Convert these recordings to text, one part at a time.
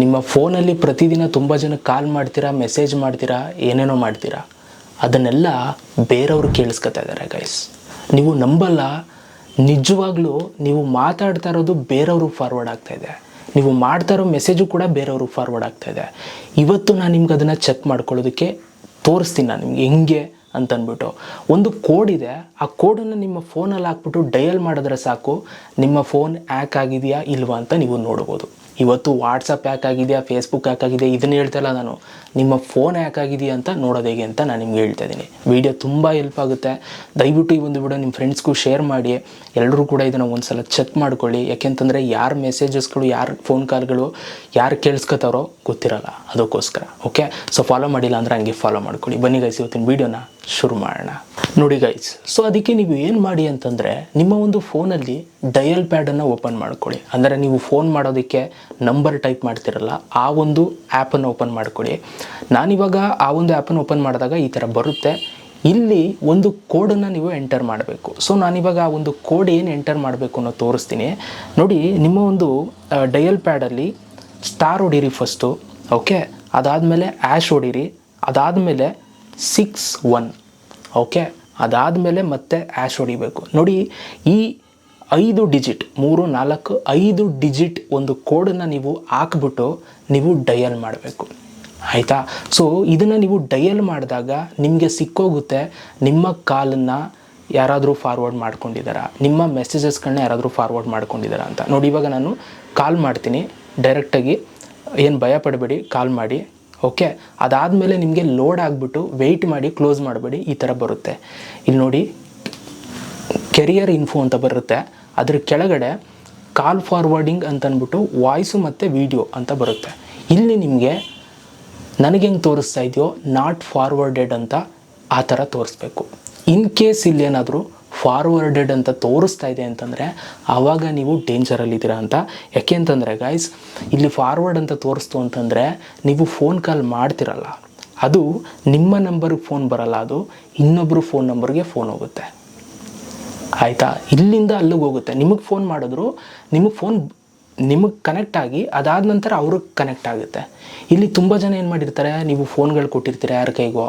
ನಿಮ್ಮ ಫೋನಲ್ಲಿ ಪ್ರತಿದಿನ ತುಂಬ ಜನ ಕಾಲ್ ಮಾಡ್ತೀರಾ ಮೆಸೇಜ್ ಮಾಡ್ತೀರಾ, ಏನೇನೋ ಮಾಡ್ತೀರಾ? ಅದನ್ನೆಲ್ಲ ಬೇರೆಯವರು ಕೇಳಿಸ್ಕೊತಾ ಇದ್ದಾರೆ ಗೈಸ್ ನೀವು ನಂಬಲ್ಲ, ನಿಜವಾಗ್ಲೂ ನೀವು ಮಾತಾಡ್ತಾ ಇರೋದು ಬೇರೆಯವ್ರಿಗೆ ಫಾರ್ವರ್ಡ್ ಆಗ್ತಾ ಇದೆ. ನೀವು ಮಾಡ್ತಾ ಇರೋ ಮೆಸೇಜು ಕೂಡ ಬೇರೆಯವ್ರಿಗೆ ಫಾರ್ವರ್ಡ್ ಆಗ್ತಾ ಇದೆ. ಇವತ್ತು ನಾನು ನಿಮ್ಗೆ ಅದನ್ನು ಚೆಕ್ ಮಾಡ್ಕೊಳ್ಳೋದಕ್ಕೆ ತೋರಿಸ್ತೀನಿ ನಾನು ನಿಮ್ಗೆ, ಹೆಂಗೆ ಅಂತ ಅಂದ್ಬಿಟ್ಟು. ಒಂದು ಕೋಡ್ ಇದೆ, ಆ ಕೋಡನ್ನು ನಿಮ್ಮ ಫೋನಲ್ಲಿ ಹಾಕ್ಬಿಟ್ಟು ಡಯಲ್ ಮಾಡಿದ್ರೆ ಸಾಕು. ನಿಮ್ಮ ಫೋನ್ ಹ್ಯಾಕ್ ಆಗಿದೆಯಾ, ಇಲ್ವಾ ಅಂತ ನೀವು ನೋಡ್ಬೋದು. ಇವತ್ತು ವಾಟ್ಸಪ್ ಹ್ಯಾಕ್ ಆಗಿದೆಯಾ ಫೇಸ್ಬುಕ್ ಯಾಕೆ ಆಗಿದೆ ಇದನ್ನು ಹೇಳ್ತಾ ಇಲ್ಲ ನಾನು. ನಿಮ್ಮ ಫೋನ್ ಯಾಕೆ ಆಗಿದೆಯಾ ಅಂತ ನೋಡೋದು ಹೇಗೆ ಅಂತ ನಾನು ನಿಮ್ಗೆ ಹೇಳ್ತಾ ಇದ್ದೀನಿ. ವಿಡಿಯೋ ತುಂಬ ಹೆಲ್ಪ್ ಆಗುತ್ತೆ. ದಯವಿಟ್ಟು ಈ ಒಂದು ವಿಡಿಯೋ ನಿಮ್ಮ ಫ್ರೆಂಡ್ಸ್ಗೂ ಶೇರ್ ಮಾಡಿ. ಎಲ್ಲರೂ ಕೂಡ ಇದನ್ನು ಒಂದು ಸಲ ಚೆಕ್ ಮಾಡ್ಕೊಳ್ಳಿ ಯಾಕೆಂತಂದರೆ ಯಾರ ಮೆಸೇಜಸ್ಗಳು ಯಾರು ಫೋನ್ ಕಾಲ್ಗಳು ಯಾರು ಕೇಳಿಸ್ಕೊತಾರೋ ಗೊತ್ತಿರಲ್ಲ. ಅದಕ್ಕೋಸ್ಕರ. ಓಕೆ ಸೊ ಫಾಲೋ ಮಾಡಿಲ್ಲ ಅಂದರೆ ಹಂಗೆ ಫಾಲೋ ಮಾಡ್ಕೊಳ್ಳಿ. ಬನ್ನಿ ಗೈಸ್ ಇವತ್ತಿನ ವೀಡಿಯೋನ ಶುರು ಮಾಡೋಣ. ನೋಡಿ ಗೈಸ್ ಸೊ ಅದಕ್ಕೆ ನೀವು ಏನು ಮಾಡಿ ಅಂತಂದರೆ ನಿಮ್ಮ ಒಂದು ಫೋನಲ್ಲಿ ಡಯಲ್ ಪ್ಯಾಡನ್ನು ಓಪನ್ ಮಾಡ್ಕೊಳ್ಳಿ. ಅಂದರೆ ನೀವು ಫೋನ್ ಮಾಡೋದಕ್ಕೆ ನಂಬರ್ ಟೈಪ್ ಮಾಡ್ತಿರಲ್ಲ, ಆ ಒಂದು ಆ್ಯಪನ್ನು ಓಪನ್ ಮಾಡ್ಕೊಳ್ಳಿ. ನಾನಿವಾಗ ಆ ಒಂದು ಆ್ಯಪನ್ನು ಓಪನ್ ಮಾಡಿದಾಗ ಈ ಥರ ಬರುತ್ತೆ. ಇಲ್ಲಿ ಒಂದು ಕೋಡನ್ನು ನೀವು ಎಂಟರ್ ಮಾಡಬೇಕು. ಸೊ ನಾನಿವಾಗ ಆ ಒಂದು ಕೋಡ್ ಏನು ಎಂಟರ್ ಮಾಡಬೇಕು ಅನ್ನೋ ತೋರಿಸ್ತೀನಿ. ನೋಡಿ, ನಿಮ್ಮ ಒಂದು ಡಯಲ್ ಪ್ಯಾಡಲ್ಲಿ ಸ್ಟಾರ್ ಹೊಡೀರಿ ಫಸ್ಟು ಓಕೆ ಅದಾದಮೇಲೆ ಆ್ಯಶ್ ಹೊಡೀರಿ. ಅದಾದಮೇಲೆ ಸಿಕ್ಸ್ ಒನ್ ಓಕೆ ಅದಾದಮೇಲೆ ಮತ್ತೆ ಆ್ಯಶ್ ಹೊಡಿಬೇಕು. ನೋಡಿ, ಈ ಐದು ಡಿಜಿಟ್ ಮೂರು, ನಾಲ್ಕು, ಐದು ಡಿಜಿಟ್ ಒಂದು ಕೋಡನ್ನು ನೀವು ಹಾಕ್ಬಿಟ್ಟು ನೀವು ಡಯಲ್ ಮಾಡಬೇಕು. ಆಯಿತಾ? ಸೊ ಇದನ್ನು ನೀವು ಡಯಲ್ ಮಾಡಿದಾಗ ನಿಮಗೆ ಸಿಕ್ಕೋಗುತ್ತೆ ನಿಮ್ಮ ಕಾಲನ್ನು ಯಾರಾದರೂ ಫಾರ್ವರ್ಡ್ ಮಾಡ್ಕೊಂಡಿದ್ದಾರಾ ನಿಮ್ಮ ಮೆಸೇಜಸ್ಗಳನ್ನ ಯಾರಾದರೂ ಫಾರ್ವರ್ಡ್ ಮಾಡ್ಕೊಂಡಿದ್ದಾರಾ ಅಂತ. ನೋಡಿ, ಇವಾಗ ನಾನು ಕಾಲ್ ಮಾಡ್ತೀನಿ. ಡೈರೆಕ್ಟಾಗಿ ಏನು ಭಯ ಪಡಬೇಡಿ ಕಾಲ್ ಮಾಡಿ. ಓಕೆ ಅದಾದಮೇಲೆ ನಿಮಗೆ ಲೋಡ್ ಆಗಿಬಿಟ್ಟು ವೆಯ್ಟ್ ಮಾಡಿ ಕ್ಲೋಸ್ ಮಾಡಬೇಡಿ, ಈ ಥರ ಬರುತ್ತೆ. ಇಲ್ಲಿ ನೋಡಿ ಕೆರಿಯರ್ ಇನ್ಫೋ ಅಂತ ಬರುತ್ತೆ. ಅದ್ರ ಕೆಳಗಡೆ ಕಾಲ್ ಫಾರ್ವರ್ಡಿಂಗ್ ಅಂತ ಅಂದ್ಬಿಟ್ಟು ವಾಯ್ಸು ಮತ್ತು ವಿಡಿಯೋ ಅಂತ ಬರುತ್ತೆ. ಇಲ್ಲಿ ನಿಮಗೆ ನನಗೆ ಹೆಂಗೆ ತೋರಿಸ್ತಾ ಇದೆಯೋ ನಾಟ್ ಫಾರ್ವರ್ಡೆಡ್ ಅಂತ ಆ ಥರ ತೋರಿಸ್ಬೇಕು. ಇನ್ ಕೇಸ್ ಇಲ್ಲೇನಾದರೂ ಫಾರ್ವರ್ಡೆಡ್ ಅಂತ ತೋರಿಸ್ತಾ ಇದೆ ಅಂತಂದರೆ ಆವಾಗ ನೀವು ಡೇಂಜರಲ್ಲಿದ್ದೀರಾ ಅಂತ. ಯಾಕೆ ಅಂತಂದರೆ ಗಾಯ್ಸ್ ಇಲ್ಲಿ ಫಾರ್ವರ್ಡ್ ಅಂತ ತೋರಿಸ್ತು ಅಂತಂದರೆ ನೀವು ಫೋನ್ ಕಾಲ್ ಮಾಡ್ತಿರಲ್ಲ. ಅದು ನಿಮ್ಮ ನಂಬರ್ಗೆ ಫೋನ್ ಬರಲ್ಲ, ಅದು ಇನ್ನೊಬ್ಬರು ಫೋನ್ ನಂಬರ್ಗೆ ಫೋನ್ ಹೋಗುತ್ತೆ. ಆಯಿತಾ? ಇಲ್ಲಿಂದ ಅಲ್ಲಿಗೆ ಹೋಗುತ್ತೆ. ನಿಮಗೆ ಫೋನ್ ಮಾಡಿದ್ರು, ನಿಮಗೆ ಫೋನ್ ನಿಮಗೆ ಕನೆಕ್ಟ್ ಆಗಿ ಅದಾದ ನಂತರ ಅವ್ರಿಗೆ ಕನೆಕ್ಟ್ ಆಗುತ್ತೆ. ಇಲ್ಲಿ ತುಂಬ ಜನ ಏನು ಮಾಡಿರ್ತಾರೆ, ನೀವು ಫೋನ್ಗಳು ಕೊಟ್ಟಿರ್ತೀರ ಯಾರ ಕೈಗೋ,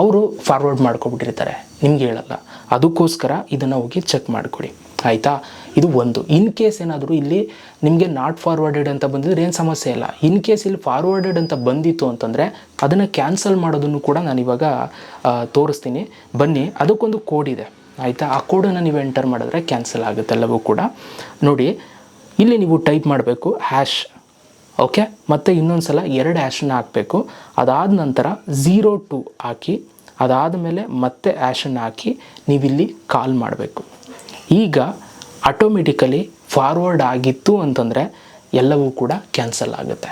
ಅವರು ಫಾರ್ವರ್ಡ್ ಮಾಡ್ಕೊಬಿಟ್ಟಿರ್ತಾರೆ. ನಿಮ್ಗೆ ಹೇಳಲ್ಲ. ಅದಕ್ಕೋಸ್ಕರ ಇದನ್ನು ಹೋಗಿ ಚೆಕ್ ಮಾಡಿಕೊಡಿ. ಆಯಿತಾ? ಇದು ಒಂದು. ಇನ್ ಕೇಸ್ ಏನಾದರೂ ಇಲ್ಲಿ ನಿಮಗೆ ನಾಟ್ ಫಾರ್ವರ್ಡೆಡ್ ಅಂತ ಬಂದಿದ್ರೆ ಏನು ಸಮಸ್ಯೆ ಇಲ್ಲ. ಇನ್ ಕೇಸ್ ಇಲ್ಲಿ ಫಾರ್ವರ್ಡೆಡ್ ಅಂತ ಬಂದಿತ್ತು ಅಂತಂದರೆ ಅದನ್ನು ಕ್ಯಾನ್ಸಲ್ ಮಾಡೋದನ್ನು ಕೂಡ ನಾನು ಇವಾಗ ತೋರಿಸ್ತೀನಿ. ಬನ್ನಿ, ಅದಕ್ಕೊಂದು ಕೋಡ್ ಇದೆ. ಆಯಿತಾ? ಆ ಕೋಡನ್ನು ನೀವು ಎಂಟರ್ ಮಾಡಿದ್ರೆ ಕ್ಯಾನ್ಸಲ್ ಆಗುತ್ತೆ ಎಲ್ಲವೂ ಕೂಡ. ನೋಡಿ, ಇಲ್ಲಿ ನೀವು ಟೈಪ್ ಮಾಡಬೇಕು ಹ್ಯಾಶ್ ಓಕೆ ಮತ್ತು ಇನ್ನೊಂದು ಸಲ ಎರಡು ಹ್ಯಾಶನ್ನು ಹಾಕಬೇಕು. ಅದಾದ ನಂತರ ಝೀರೋ ಟು ಹಾಕಿ ಅದಾದಮೇಲೆ ಮತ್ತೆ ಆ್ಯಶನ್ನು ಹಾಕಿ ನೀವಿಲ್ಲಿ ಕಾಲ್ ಮಾಡಬೇಕು. ಈಗ ಆಟೋಮೆಟಿಕಲಿ ಫಾರ್ವರ್ಡ್ ಆಗಿತ್ತು ಅಂತಂದರೆ ಎಲ್ಲವೂ ಕೂಡ ಕ್ಯಾನ್ಸಲ್ ಆಗುತ್ತೆ.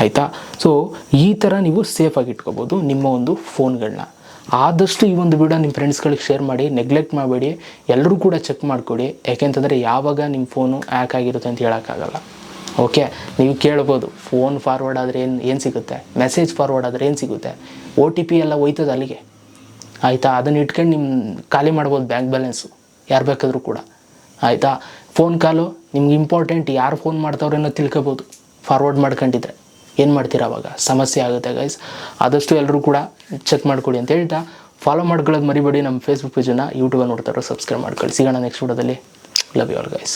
ಆಯಿತಾ? ಸೊ ಈ ಥರ ನೀವು ಸೇಫಾಗಿ ಇಟ್ಕೋಬೋದು ನಿಮ್ಮ ಒಂದು ಫೋನ್ಗಳನ್ನ ಆದಷ್ಟು ಈ ಒಂದು ವಿಡಿಯೋ ನಿಮ್ಮ ಫ್ರೆಂಡ್ಸ್ಗಳಿಗೆ ಶೇರ್ ಮಾಡಿ ನೆಗ್ಲೆಕ್ಟ್ ಮಾಡಬೇಡಿ. ಎಲ್ಲರೂ ಕೂಡ ಚೆಕ್ ಮಾಡಿಕೊಡಿ. ಯಾಕೆಂತಂದರೆ ಯಾವಾಗ ನಿಮ್ಮ ಫೋನು ಹ್ಯಾಕ್ ಆಗಿರುತ್ತೆ ಅಂತ ಹೇಳೋಕ್ಕಾಗಲ್ಲ. ಓಕೆ, ನೀವು ಕೇಳ್ಬೋದು ಫೋನ್ ಫಾರ್ವರ್ಡ್ ಆದರೆ ಏನು ಏನು ಸಿಗುತ್ತೆ? ಮೆಸೇಜ್ ಫಾರ್ವರ್ಡ್ ಆದರೆ ಏನು ಸಿಗುತ್ತೆ? ಒ ಟಿ ಪಿ ಎಲ್ಲ ಹೋಯ್ತದೆ ಅಲ್ಲಿಗೆ. ಆಯಿತಾ? ಅದನ್ನು ಇಟ್ಕೊಂಡು ನಿಮ್ಮ ಖಾಲಿ ಮಾಡ್ಬೋದು ಬ್ಯಾಂಕ್ ಬ್ಯಾಲೆನ್ಸು ಯಾರು ಬೇಕಾದರೂ ಕೂಡ. ಆಯಿತಾ? ಫೋನ್ ಕಾಲು ನಿಮ್ಗೆ ಇಂಪಾರ್ಟೆಂಟ್ ಯಾರು ಫೋನ್ ಮಾಡ್ತಾವ್ರೆ ಅನ್ನೋ ತಿಳ್ಕೊಬೋದು. ಫಾರ್ವರ್ಡ್ ಮಾಡ್ಕೊಂಡಿದ್ರೆ. ಏನು ಮಾಡ್ತೀರಾ ಅವಾಗ? ಸಮಸ್ಯೆ ಆಗುತ್ತೆ ಗೈಸ್ ಆದಷ್ಟು ಎಲ್ಲರೂ ಕೂಡ ಚೆಕ್ ಮಾಡ್ಕೊಳ್ಳಿ ಅಂತ ಹೇಳ್ತಾ. ಫಾಲೋ ಮಾಡ್ಕೊಳ್ಳೋದು ಮರಿಬೇಡಿ. ನಮ್ಮ ಫೇಸ್ಬುಕ್ ಪೇಜನ್ನು ಯೂಟ್ಯೂಬಲ್ಲಿ ನೋಡ್ತಾರೋ ಸಬ್ಸ್ಕ್ರೈಬ್ ಮಾಡ್ಕೊಳ್ಳಿ. ಸಿಗೋಣ ನೆಕ್ಸ್ಟ್ ವಿಡಿಯೋದಲ್ಲಿ. Love you all guys